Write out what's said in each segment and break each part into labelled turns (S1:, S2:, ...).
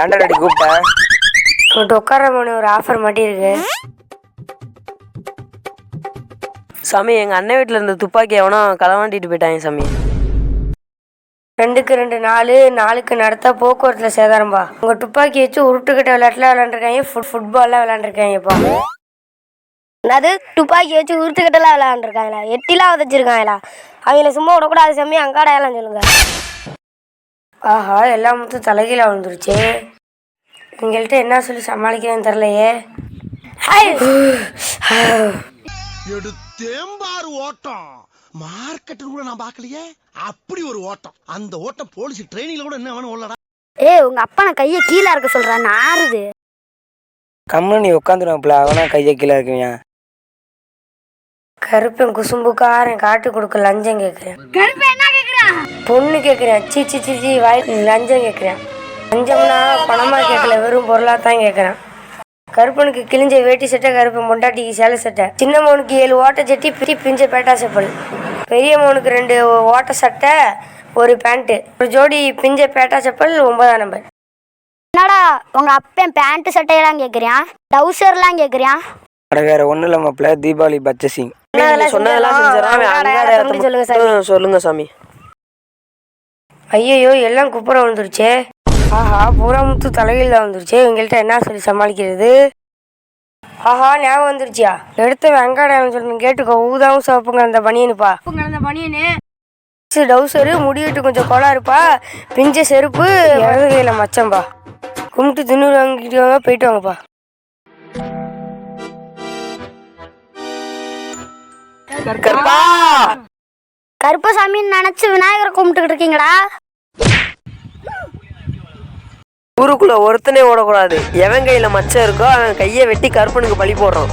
S1: ஏன்டா டாடி கூப்பிட்ட?
S2: உங்கள்கிட்ட உட்கார போன ஒரு ஆஃபர் மட்டும் இருக்கு.
S1: சாமி எங்க அண்ணன் வீட்டுல இருந்த துப்பாக்கி எவனோ களவாண்டிட்டு போயிட்டாங்க சாமி.
S2: ரெண்டுக்கு ரெண்டு நாலு நாளுக்கு நடத்த போக்குவரத்துல சேதாரம்பா உங்க துப்பாக்கி வச்சு உருட்டுக்கிட்ட விளையாட்டுல விளையாண்டுருக்காங்க. ஃபுட் ஃபுட்பால்லாம் விளையாண்டுருக்காங்கப்பா.
S3: அது துப்பாக்கி வச்சு உருட்டுக்கிட்டலாம் விளையாண்டுருக்காங்களா? எட்டிலாம் உதச்சிருக்காங்களா? அவங்கள சும்மா விடக்கூடாது சாமி. அங்காடையெல்லாம் சொல்லுங்க.
S2: ஆஹா எல்லா மொத்தம் தலைகீழ விழுந்துருச்சு. எங்கள்கிட்ட என்ன சொல்லி சமாளிக்கிறேன்னு தெரிலையே
S4: எடுத்தேம்பாரு ஓட்டம். மார்க்கெட்டு கூட நான் பார்க்கலையே. அப்படி ஒரு ஓட்டம். அந்த ஓட்டம் போலீஸ் ட்ரைனிங்ல கூட என்ன வேணும் உள்ளடா.
S3: ஏய் உங்க அப்பா நான் கையை கீழே இருக்க சொல்றேன் நாருது
S1: கம்முன்னு நீ உட்காந்துருவாப்புல அவனா கையை கீழே இருக்குவியா
S2: கருப்பன் குசும்புக்காரன் காட்டு கொடுக்க லஞ்சம் கேட்குறேன் பொண்ணு கேட்குறேன் சி சி சி சி வாய் லஞ்சம் கேட்குறேன் லஞ்சம்னா பணமா கேட்கல வெறும் பொருளாக தான் கேட்குறேன் கருப்பனுக்கு கிழிஞ்ச வேட்டி சட்டை கருப்பன் பொண்டாட்டிக்கு சேலை சட்டை. சின்ன மோனுக்கு ஏழு ஓட்ட சட்டி பிரி பிஞ்ச பேட்டா செப்பல். பெரிய மோனுக்கு ரெண்டு ஓட்ட சட்டை ஒரு பேண்ட்டு. ஒரு ஜோடி பிஞ்ச பேட்டா செப்பல் ஒன்பதாம் நம்பர்.
S3: என்னடா உங்க அப்பன் பேண்ட் சட்டையெல்லாம் கேக்குறியான் டவுசர்லாம் கேக்குறியான்
S1: அட வேற ஒண்ணும் இல்ல மாப்பிள்ள. தீபாவளி பச்சசிங்
S3: சொன்னதெல்லாம்
S1: சொன்னதெல்லாம்
S3: செஞ்சிடலாம்.
S1: செஞ்சிடறான் அவன்
S3: அங்கா
S1: அங்காடி
S3: அடையாளத்தை சொல்லுங்க சாமி.
S1: ம், சொல்லுங்க சாமி
S2: ஐயையோ எல்லாம் குப்புறம் வந்துருச்சே ஆஹா பூராமுத்து தலையில் வந்துருச்சே இவங்கள்ட்ட என்ன சொல்லி சமாளிக்கிறது? ஆஹா ஞாபகம் வந்துருச்சியா? எடுத்த வெங்காயம் சொல்லணும் கேட்டுக்கோ. ஊதாவும் சிவப்புங்க அந்த பனியனுப்பா
S3: அந்த பனியனு?
S2: டவுசரு முடிவிட்டு கொஞ்சம் கோளாறுப்பா பிஞ்ச செருப்பு இடது கையில மச்சம்பா கும்பிட்டு தின்னு வாங்கிட்டு வாங்க போயிட்டு வாங்கப்பா.
S1: கருப்பா
S3: கருப்பசாமின்னு நினைச்சு விநாயகரை கும்பிட்டுக்கிட்டு இருக்கீங்களா
S1: ஊருக்குள்ள ஒருத்தனே ஓடக்கூடாது. எவன் கையில மச்சம் இருக்கோ அவன் கையை வெட்டி கருப்பனுக்கு பழி போடுறான்.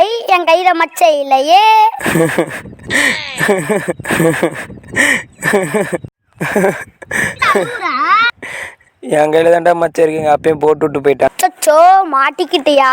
S3: ஐ என் கையில மச்சை இல்லையே.
S1: என் கையில தான்டா மச்சம் இருக்கு எங்க அப்பயும் போட்டு விட்டு போயிட்டான்.
S3: மாட்டிக்கிட்டியா?